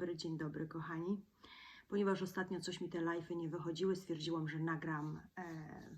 dobry, dzień dobry, kochani. Ponieważ ostatnio coś mi te live'y nie wychodziły, stwierdziłam, że nagram e,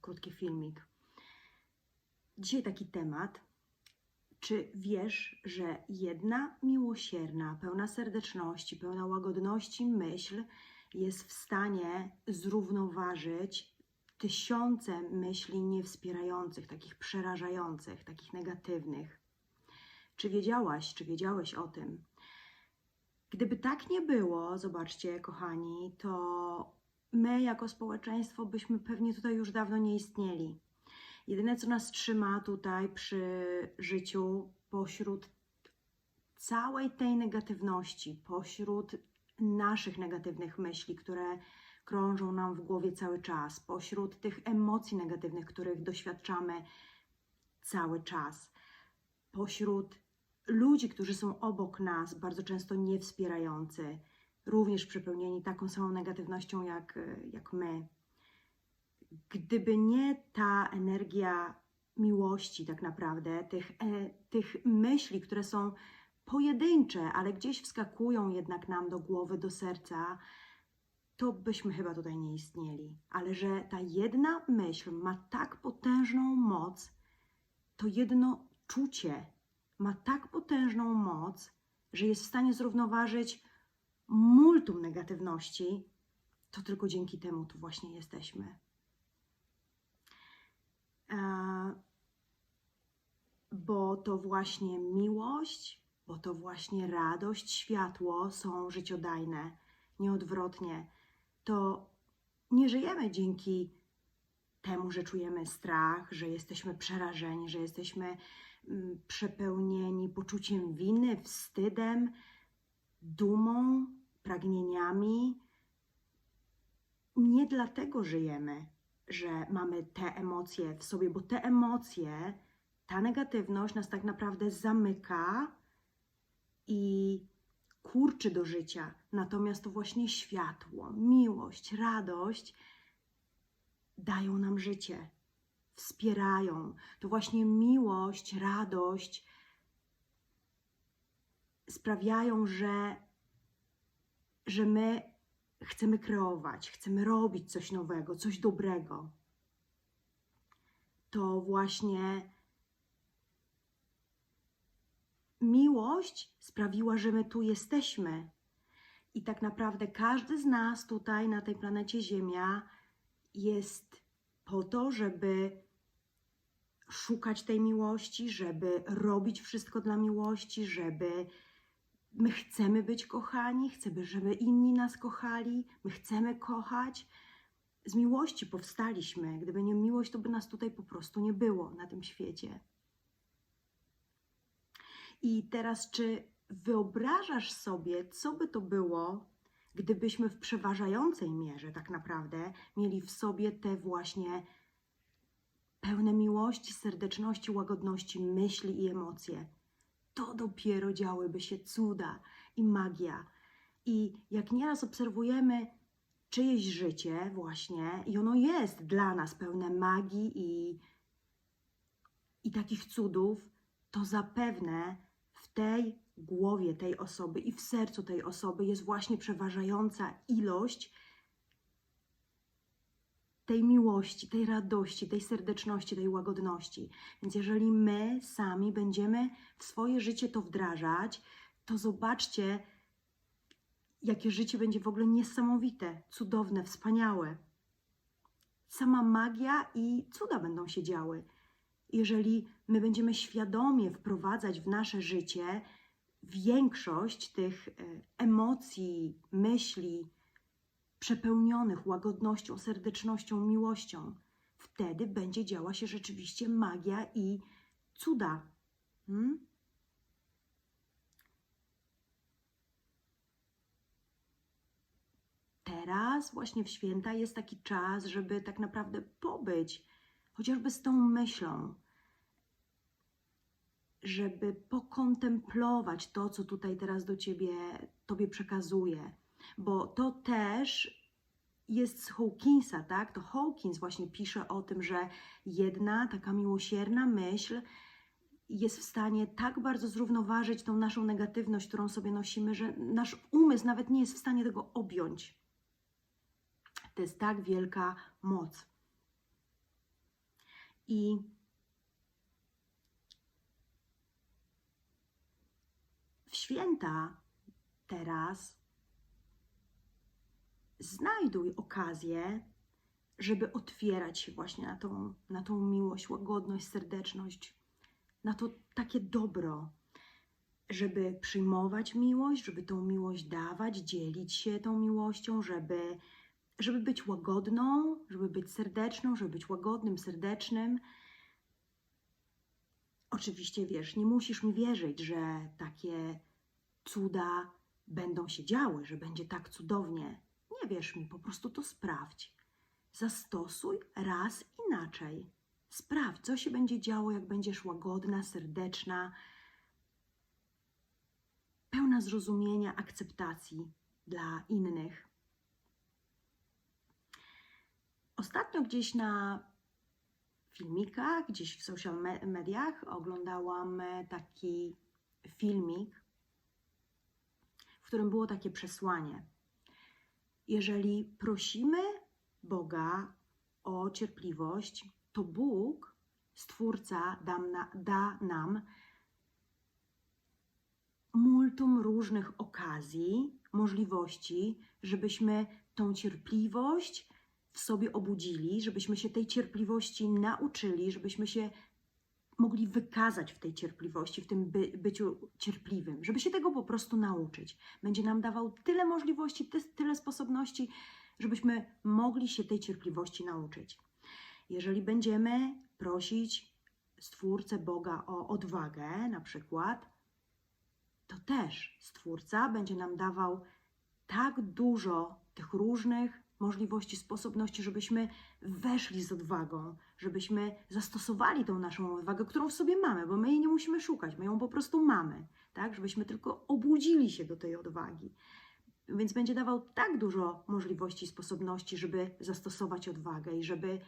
krótki filmik. Dzisiaj taki temat. Czy wiesz, że jedna miłosierna, pełna serdeczności, pełna łagodności myśl jest w stanie zrównoważyć tysiące myśli niewspierających, takich przerażających, takich negatywnych? Czy wiedziałaś, czy wiedziałeś o tym? Gdyby tak nie było, zobaczcie, kochani, to my jako społeczeństwo byśmy pewnie tutaj już dawno nie istnieli. Jedyne, co nas trzyma tutaj przy życiu, pośród całej tej negatywności, pośród naszych negatywnych myśli, które krążą nam w głowie cały czas, pośród tych emocji negatywnych, których doświadczamy cały czas, pośród ludzi, którzy są obok nas, bardzo często niewspierający, również przepełnieni taką samą negatywnością jak, jak my. Gdyby nie ta energia miłości, tak naprawdę, tych, e, tych myśli, które są pojedyncze, ale gdzieś wskakują jednak nam do głowy, do serca, to byśmy chyba tutaj nie istnieli. Ale że ta jedna myśl ma tak potężną moc, to jedno czucie ma tak potężną moc, że jest w stanie zrównoważyć multum negatywności, to tylko dzięki temu tu właśnie jesteśmy. E, Bo to właśnie miłość, bo to właśnie radość, światło są życiodajne, nieodwrotnie. To nie żyjemy dzięki temu, że czujemy strach, że jesteśmy przerażeni, że jesteśmy przepełnieni poczuciem winy, wstydem, dumą, pragnieniami. Nie dlatego żyjemy, że mamy te emocje w sobie, bo te emocje, ta negatywność nas tak naprawdę zamyka i kurczy do życia. Natomiast to właśnie światło, miłość, radość dają nam życie, wspierają. To właśnie miłość, radość sprawiają, że, że my chcemy kreować, chcemy robić coś nowego, coś dobrego. To właśnie miłość sprawiła, że my tu jesteśmy. I tak naprawdę każdy z nas tutaj na tej planecie Ziemia jest po to, żeby szukać tej miłości, żeby robić wszystko dla miłości, żeby my chcemy być kochani, chcemy, żeby inni nas kochali, my chcemy kochać. Z miłości powstaliśmy. Gdyby nie miłość, to by nas tutaj po prostu nie było na tym świecie. I teraz, czy wyobrażasz sobie, co by to było, gdybyśmy w przeważającej mierze tak naprawdę mieli w sobie te właśnie pełne miłości, serdeczności, łagodności, myśli i emocje? To dopiero działyby się cuda i magia. I jak nieraz obserwujemy czyjeś życie, właśnie, i ono jest dla nas pełne magii i, i takich cudów, to zapewne w tej głowie tej osoby i w sercu tej osoby jest właśnie przeważająca ilość tej miłości, tej radości, tej serdeczności, tej łagodności. Więc jeżeli my sami będziemy w swoje życie to wdrażać, to zobaczcie, jakie życie będzie w ogóle niesamowite, cudowne, wspaniałe. Sama magia i cuda będą się działy. Jeżeli my będziemy świadomie wprowadzać w nasze życie większość tych e, emocji, myśli przepełnionych łagodnością, serdecznością, miłością, wtedy będzie działa się rzeczywiście magia i cuda. Hmm? Teraz, właśnie w święta, jest taki czas, żeby tak naprawdę pobyć chociażby z tą myślą, żeby pokontemplować to, co tutaj teraz do ciebie, tobie przekazuje, bo to też jest z Hawkinsa, tak? To Hawkins właśnie pisze o tym, że jedna taka miłosierna myśl jest w stanie tak bardzo zrównoważyć tą naszą negatywność, którą sobie nosimy, że nasz umysł nawet nie jest w stanie tego objąć. To jest tak wielka moc. I w święta teraz znajduj okazję, żeby otwierać się właśnie na tą, na tą miłość, łagodność, serdeczność, na to takie dobro, żeby przyjmować miłość, żeby tą miłość dawać, dzielić się tą miłością, żeby, żeby być łagodną, żeby być serdeczną, żeby być łagodnym, serdecznym. Oczywiście wiesz, nie musisz mi wierzyć, że takie cuda będą się działy, że będzie tak cudownie. Nie wierz mi, po prostu to sprawdź. Zastosuj raz inaczej. Sprawdź, co się będzie działo, jak będziesz łagodna, serdeczna, pełna zrozumienia, akceptacji dla innych. Ostatnio gdzieś na filmikach, gdzieś w social me- mediach oglądałam e, taki filmik, w którym było takie przesłanie. Jeżeli prosimy Boga o cierpliwość, to Bóg, Stwórca, na, da nam multum różnych okazji, możliwości, żebyśmy tą cierpliwość w sobie obudzili, żebyśmy się tej cierpliwości nauczyli, żebyśmy się mogli wykazać w tej cierpliwości, w tym by, byciu cierpliwym, żeby się tego po prostu nauczyć. Będzie nam dawał tyle możliwości, ty, tyle sposobności, żebyśmy mogli się tej cierpliwości nauczyć. Jeżeli będziemy prosić Stwórcę Boga o odwagę, na przykład, to też Stwórca będzie nam dawał tak dużo tych różnych możliwości, sposobności, żebyśmy weszli z odwagą, żebyśmy zastosowali tą naszą odwagę, którą w sobie mamy, bo my jej nie musimy szukać, my ją po prostu mamy, tak? Żebyśmy tylko obudzili się do tej odwagi. Więc będzie dawał tak dużo możliwości, sposobności, żeby zastosować odwagę i żeby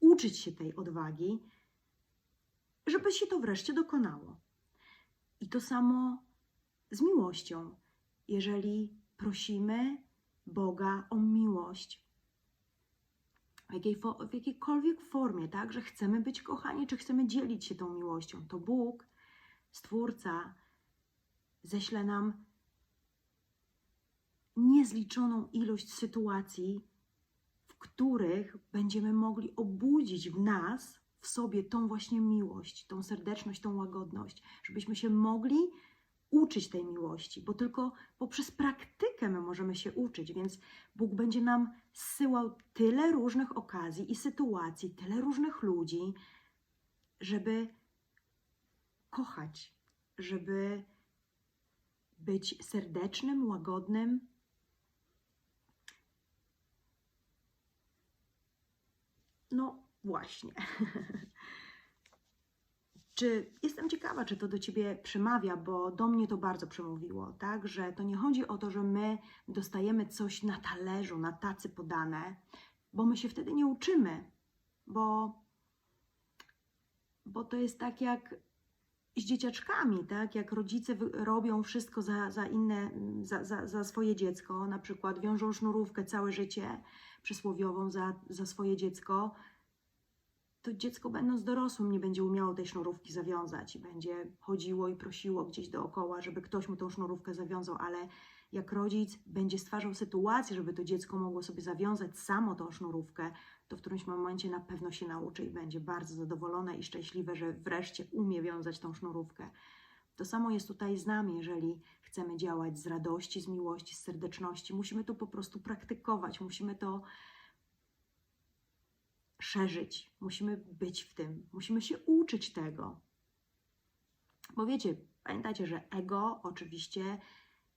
uczyć się tej odwagi, żeby się to wreszcie dokonało. I to samo z miłością. Jeżeli prosimy Boga o miłość, w, jakiej, w jakiejkolwiek formie, tak, że chcemy być kochani, czy chcemy dzielić się tą miłością, to Bóg, Stwórca, ześle nam niezliczoną ilość sytuacji, w których będziemy mogli obudzić w nas, w sobie tą właśnie miłość, tą serdeczność, tą łagodność, żebyśmy się mogli uczyć tej miłości, bo tylko poprzez praktykę my możemy się uczyć, więc Bóg będzie nam zsyłał tyle różnych okazji i sytuacji, tyle różnych ludzi, żeby kochać, żeby być serdecznym, łagodnym. No właśnie. Czy jestem ciekawa, czy to do ciebie przemawia, bo do mnie to bardzo przemówiło, tak? Że to nie chodzi o to, że my dostajemy coś na talerzu, na tacy podane, bo my się wtedy nie uczymy, bo, bo to jest tak jak z dzieciaczkami, tak? Jak rodzice robią wszystko za, za inne, za, za, za swoje dziecko, na przykład wiążą sznurówkę całe życie przysłowiową za, za swoje dziecko, to dziecko będąc dorosłym nie będzie umiało tej sznurówki zawiązać i będzie chodziło i prosiło gdzieś dookoła, żeby ktoś mu tą sznurówkę zawiązał, ale jak rodzic będzie stwarzał sytuację, żeby to dziecko mogło sobie zawiązać samo tą sznurówkę, to w którymś momencie na pewno się nauczy i będzie bardzo zadowolone i szczęśliwe, że wreszcie umie wiązać tą sznurówkę. To samo jest tutaj z nami, jeżeli chcemy działać z radości, z miłości, z serdeczności. Musimy to po prostu praktykować, musimy to szerzyć, musimy być w tym, musimy się uczyć tego. Bo wiecie, pamiętajcie, że ego oczywiście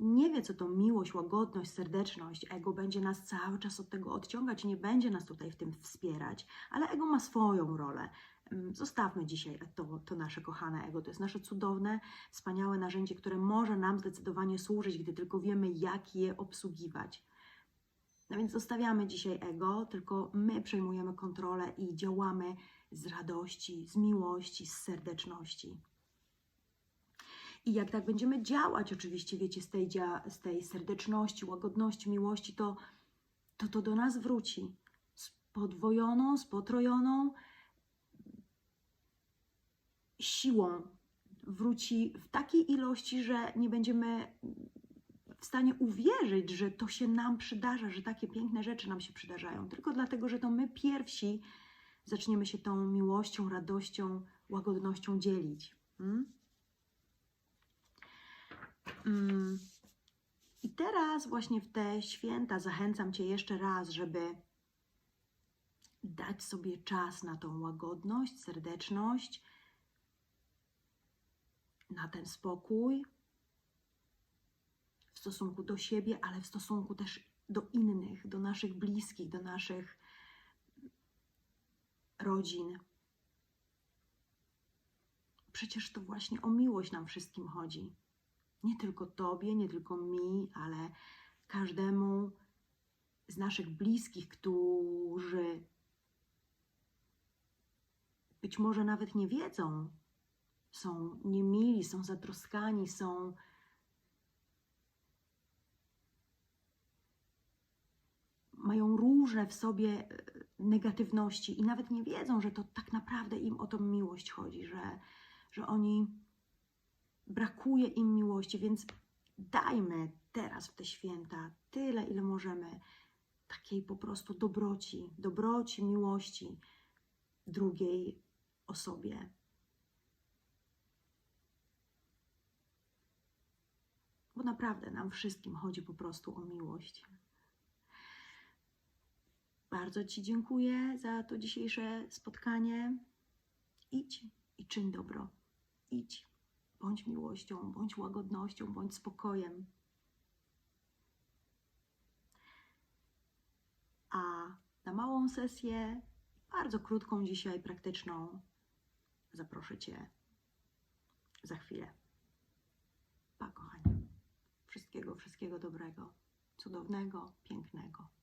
nie wie, co to miłość, łagodność, serdeczność. Ego będzie nas cały czas od tego odciągać, nie będzie nas tutaj w tym wspierać, ale ego ma swoją rolę. Ym, Zostawmy dzisiaj to, to nasze kochane ego. To jest nasze cudowne, wspaniałe narzędzie, które może nam zdecydowanie służyć, gdy tylko wiemy, jak je obsługiwać. No więc zostawiamy dzisiaj ego, tylko my przejmujemy kontrolę i działamy z radości, z miłości, z serdeczności. I jak tak będziemy działać, oczywiście, wiecie, z tej, z tej serdeczności, łagodności, miłości, to, to to do nas wróci. Z podwojoną, z potrojoną siłą. Wróci w takiej ilości, że nie będziemy w stanie uwierzyć, że to się nam przydarza, że takie piękne rzeczy nam się przydarzają. Tylko dlatego, że to my pierwsi zaczniemy się tą miłością, radością, łagodnością dzielić. Mm? Mm. I teraz właśnie w te święta zachęcam Cię jeszcze raz, żeby dać sobie czas na tą łagodność, serdeczność, na ten spokój w stosunku do siebie, ale w stosunku też do innych, do naszych bliskich, do naszych rodzin. Przecież to właśnie o miłość nam wszystkim chodzi. Nie tylko Tobie, nie tylko mi, ale każdemu z naszych bliskich, którzy być może nawet nie wiedzą, są niemili, są zatroskani, są mają różne w sobie e, negatywności i nawet nie wiedzą, że to tak naprawdę im o tą miłość chodzi, że, że oni brakuje im miłości, więc dajmy teraz w te święta tyle, ile możemy takiej po prostu dobroci, dobroci, miłości drugiej osobie. Bo naprawdę nam wszystkim chodzi po prostu o miłość. Bardzo Ci dziękuję za to dzisiejsze spotkanie. Idź i czyń dobro. Idź. Bądź miłością, bądź łagodnością, bądź spokojem. A na małą sesję, bardzo krótką dzisiaj, praktyczną, zaproszę Cię za chwilę. Pa, kochani. Wszystkiego, wszystkiego dobrego, cudownego, pięknego.